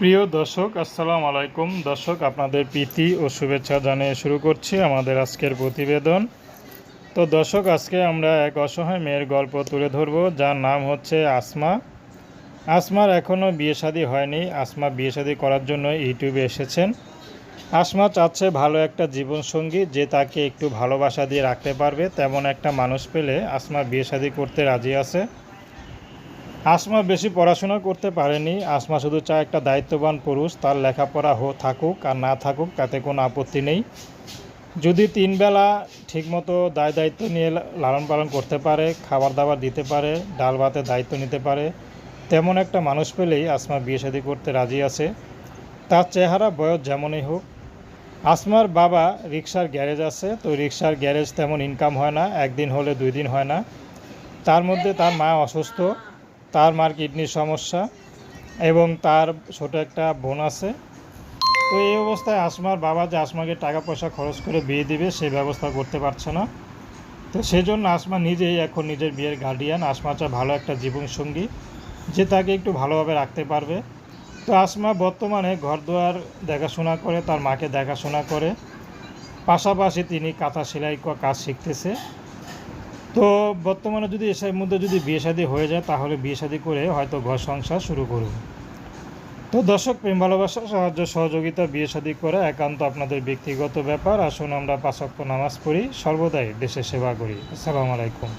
প্রিয় দর্শক, আসসালাম আলাইকুম। দর্শক, আপনাদের প্রীতি ও শুভেচ্ছা জানিয়ে শুরু করছি আমাদের আজকের প্রতিবেদন। তো দর্শক, আজকে আমরা এক অসহায় মেয়ের গল্প তুলে ধরব, যার নাম হচ্ছে আসমা। আসমার এখনও বিয়ে শাদী হয়নি। আসমা বিয়ে শাদী করার জন্য ইউটিউবে এসেছেন। আসমা চাচ্ছে ভালো একটা জীবনসঙ্গী যে তাকে একটু ভালোবাসা দিয়ে রাখতে পারবে। তেমন একটা মানুষ পেলে আসমা বিয়ে শাদী করতে রাজি আছে। আসমা বেশি পড়াশোনা করতে পারেনি। আসমা শুধু চায় একটা দায়িত্ববান পুরুষ, তার লেখাপড়া হো থাকুক আর না থাকুক, তাতে কোনো আপত্তি নেই। যদি তিনবেলা ঠিকমতো দায় দায়িত্ব নিয়ে লালন পালন করতে পারে, খাবার দাবার দিতে পারে, ডাল ভাতের দায়িত্ব নিতে পারে, তেমন একটা মানুষ পেলেই আসমা বিয়ে শাদী করতে রাজি আছে। তার চেহারা, বয়স যেমনই হোক। আসমার বাবা রিক্সার গ্যারেজ আছে, তো রিক্সার গ্যারেজ তেমন ইনকাম হয় না, একদিন হলে দুই দিন হয় না। তার মধ্যে তার মা অসুস্থ তার মার কিডনির সমস্যা এবং তার ছোট একটা বোন আছে। তো এই অবস্থায় আসমার বাবা যে আসমাকে টাকা পয়সা খরচ করে বিয়ে দিবে সেই ব্যবস্থা করতে পারছে না। তো সেজন্য আসমা নিজেই এখন নিজের বিয়ের গার্ডিয়ান আসমা চায় ভালো একটা জীবনসঙ্গী, যে তাকে একটু ভালোভাবে রাখতে পারবে। তো আসমা বর্তমানে ঘরদুয়ার দেখাশোনা করে, তার মাকে দেখাশোনা করে। পাশাপাশি তিনি কাঁথা সেলাই কাজ শিখতেছে। তো বর্তমানে যদি এসে মধ্যে যদি বিয়ে শাদি হয়ে যায়, তাহলে বিয়ে শাদি করে হয়তো ঘর সংসার শুরু করুন। তো দর্শক, প্রেম, ভালোবাসা, সাহায্য, সহযোগিতা, বিয়ে শাদি করে একান্ত আপনাদের ব্যক্তিগত ব্যাপার। আসুন আমরা পাঁচক্য নামাজ পড়ি। সর্বদাই দেশের সেবা করি। আসসালামু আলাইকুম।